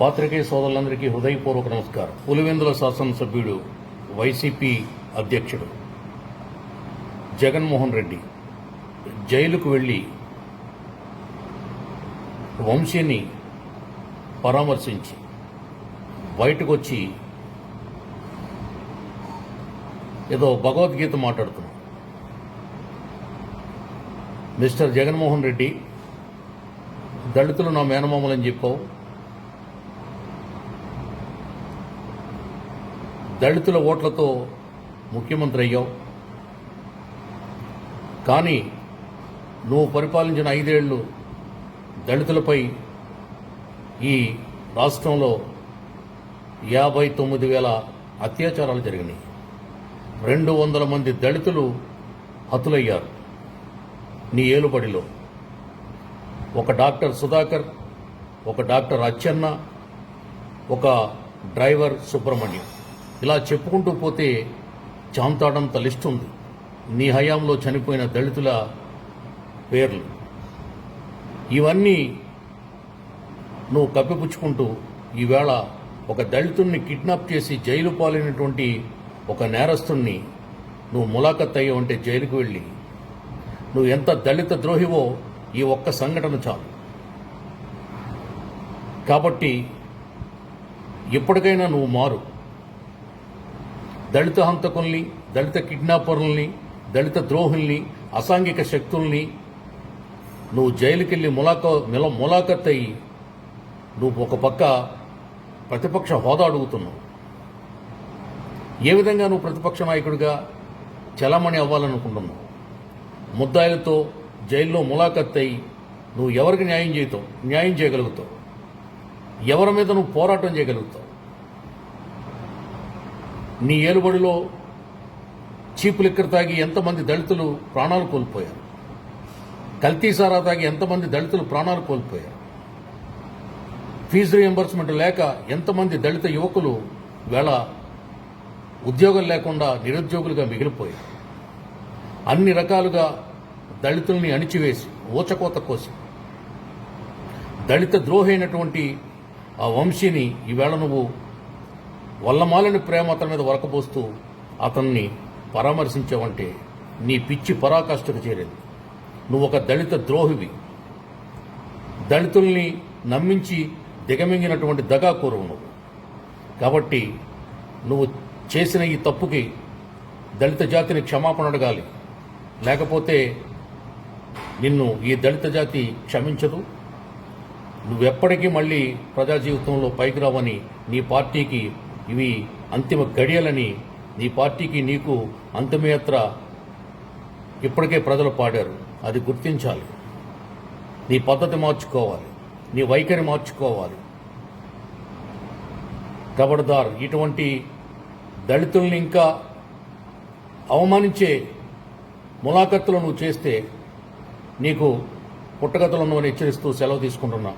పాత్రికేయ సోదరులందరికీ హృదయపూర్వక నమస్కారం. పులివెందుల శాసనసభ్యుడు వైసీపీ అధ్యక్షుడు జగన్మోహన్ రెడ్డి జైలుకు వెళ్ళి వంశీని పరామర్శించి బయటకు వచ్చి ఏదో భగవద్గీత మాట్లాడుతున్నాం మిస్టర్ జగన్మోహన్ రెడ్డి దళితులు నా మేనమామలని చెప్పావు. దళితుల ఓట్లతో ముఖ్యమంత్రి అయ్యావు కానీ నువ్వు పరిపాలించిన ఐదేళ్ళు దళితులపై ఈ రాష్ట్రంలో యాభై తొమ్మిది వేల అత్యాచారాలు జరిగినాయి. రెండు వందల మంది దళితులు హతులయ్యారు నీ ఏలుబడిలో. ఒక డాక్టర్ సుధాకర్ ఒక డాక్టర్ అచ్చెన్న ఒక డ్రైవర్ సుబ్రహ్మణ్యం. ఇలా చెప్పుకుంటూ పోతే చాంతాడంత లిస్ట్ ఉంది నీ హయాంలో చనిపోయిన దళితుల పేర్లు. ఇవన్నీ నువ్వు కప్పిపుచ్చుకుంటూ ఈవేళ ఒక దళితుణ్ణి కిడ్నాప్ చేసి జైలు పాలైనటువంటి ఒక నేరస్తుణ్ణి నువ్వు ములాఖత్ అయ్యావంటే జైలుకు వెళ్ళి. నువ్వు ఎంత దళిత ద్రోహివో ఈ ఒక్క సంఘటన చాలు. కాబట్టి ఇప్పటికైనా నువ్వు మారు. దళిత హంతకుల్ని దళిత కిడ్నాపర్లని దళిత ద్రోహుల్ని అసాంఘిక శక్తుల్ని నువ్వు జైలుకెళ్ళి ములాఖ మిల ములాఖత్ అయ్యి నువ్వు ఒక పక్క ప్రతిపక్ష హోదా అడుగుతున్నావు. ఏ విధంగా నువ్వు ప్రతిపక్ష నాయకుడిగా చలామణి అవ్వాలనుకుంటున్నావు? ముద్దాయిలతో జైల్లో ములాఖత్ అయ్యి నువ్వు ఎవరికి న్యాయం చేయతావు? న్యాయం చేయగలుగుతావు? ఎవరి మీద నువ్వు పోరాటం చేయగలుగుతావు? నీ ఏలుబడిలో చీపులు లిక్కర్ తాగి ఎంతమంది దళితులు ప్రాణాలు కోల్పోయారు? కల్తీసారా తాగి ఎంతమంది దళితులు ప్రాణాలు కోల్పోయారు? ఫీజు రియంబర్స్మెంట్ లేక ఎంతమంది దళిత యువకులు వేళ ఉద్యోగం లేకుండా నిరుద్యోగులుగా మిగిలిపోయారు? అన్ని రకాలుగా దళితుల్ని అణిచివేసి ఊచకోత కోసి. దళిత ద్రోహైనటువంటి ఆ వంశీని ఈవేళ నువ్వు వల్లమాలని ప్రేమ అతని మీద వరకపోస్తూ అతన్ని పరామర్శించావంటే నీ పిచ్చి పరాకాష్ఠకు చేరింది. నువ్వు ఒక దళిత ద్రోహివి. దళితుల్ని నమ్మించి దిగమింగినటువంటి దగాకూరవు నువ్వు. కాబట్టి నువ్వు చేసిన ఈ తప్పుకి దళిత జాతిని క్షమాపణ అడగాలి. లేకపోతే నిన్ను ఈ దళిత జాతి క్షమించదు. నువ్వెప్పటికీ మళ్ళీ ప్రజా జీవితంలో పైకి రావని నీ పార్టీకి ఇవి అంతిమ గడియలని నీ పార్టీకి నీకు అంతిమయాత్ర ఇప్పటికే ప్రజలు పాడారు. అది గుర్తించాలి. నీ పద్ధతి మార్చుకోవాలి. నీ వైఖరి మార్చుకోవాలి. కబడదార్ ఇటువంటి దళితుల్ని ఇంకా అవమానించే ములాఖత్తులు నువ్వు చేస్తే నీకు పుట్టగతులను హెచ్చరిస్తూ సెలవు తీసుకుంటున్నా.